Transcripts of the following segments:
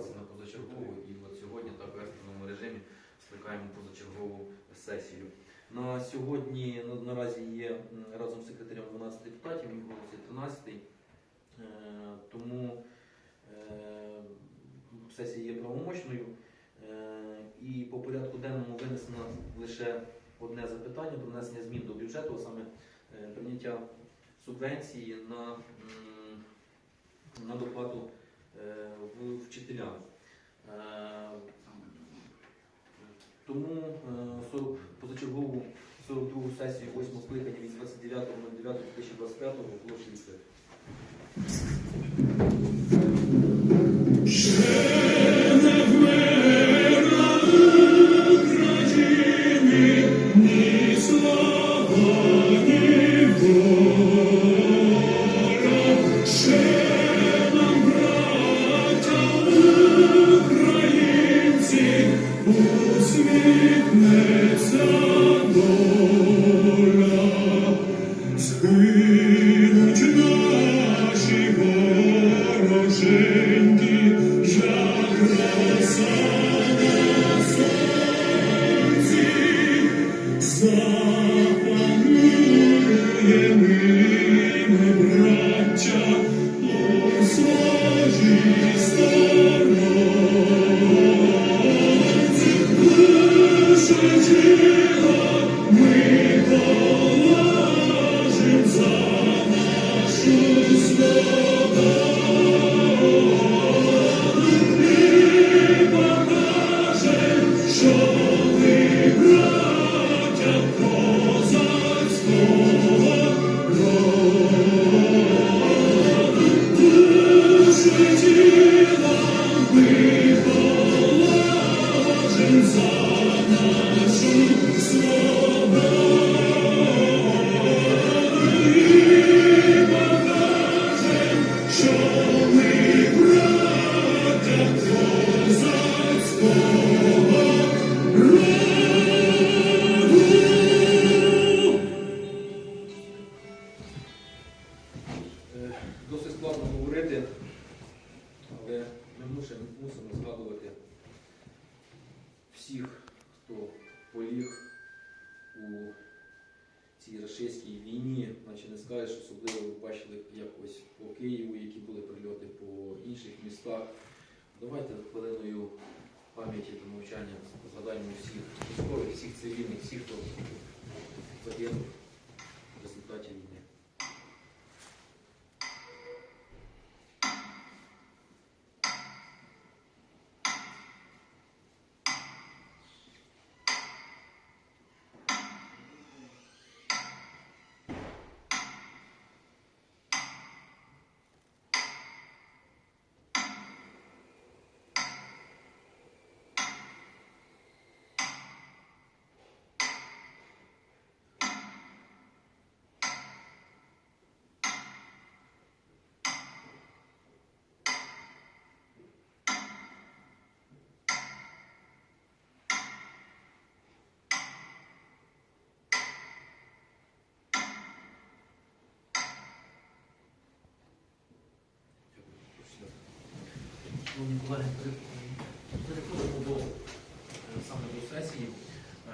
збиратися на позачергову і от сьогодні так в екstrеному режимі скликаємо позачергову сесію. На сьогодні наразі є разом з секретарем 12 депутатів, мій голос є 13. Тому е, сесія є правомочною. Е, і по порядку денному винесено лише одне запитання про внесення змін до бюджету, а саме е, прийняття субвенції на, на доплату. 42 сесію 8 скликання від 29.09.2025 оголошую відкритою. Вороженьки, але ми мусимо згадувати всіх, хто поліг у цій рашистській війні, наче не скажеш, особливо ви бачили якось по Києву, які були прильоти по інших містах. Давайте хвилиною пам'яті та мовчання згадаємо всіх військових, всіх цивільних, всіх, хто загинув Шановні колеги, переходимо до е, саме до сесії. Е,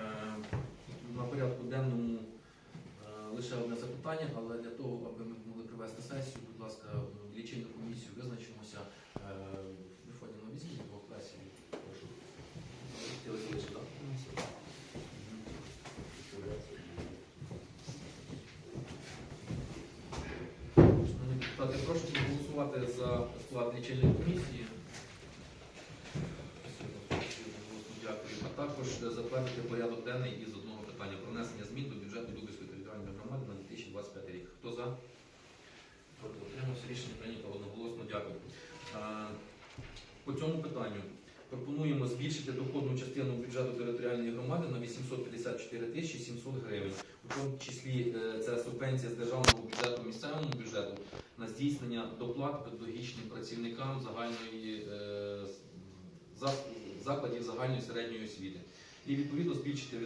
На порядку денному е, лише одне запитання, але для того, аби ми могли провести сесію, будь ласка, в лічильну комісію визначимося. Виходимо на візьміть двох класів. Прошу. Прошу проголосувати за склад лічильної комісії. Дякую. А також затвердити порядок денний із одного питання про внесення змін до бюджету Любецької територіальної громади на 2025 рік. Хто за? Проти утримався. Рішення прийнято одноголосно. Дякую. По цьому питанню пропонуємо збільшити доходну частину бюджету територіальної громади на 854 тисячі 700 гривень. У тому числі е, це субвенція з державного бюджету місцевому бюджету на здійснення доплат педагогічним працівникам загальної е, закладів загальної середньої освіти. І відповідно збільшити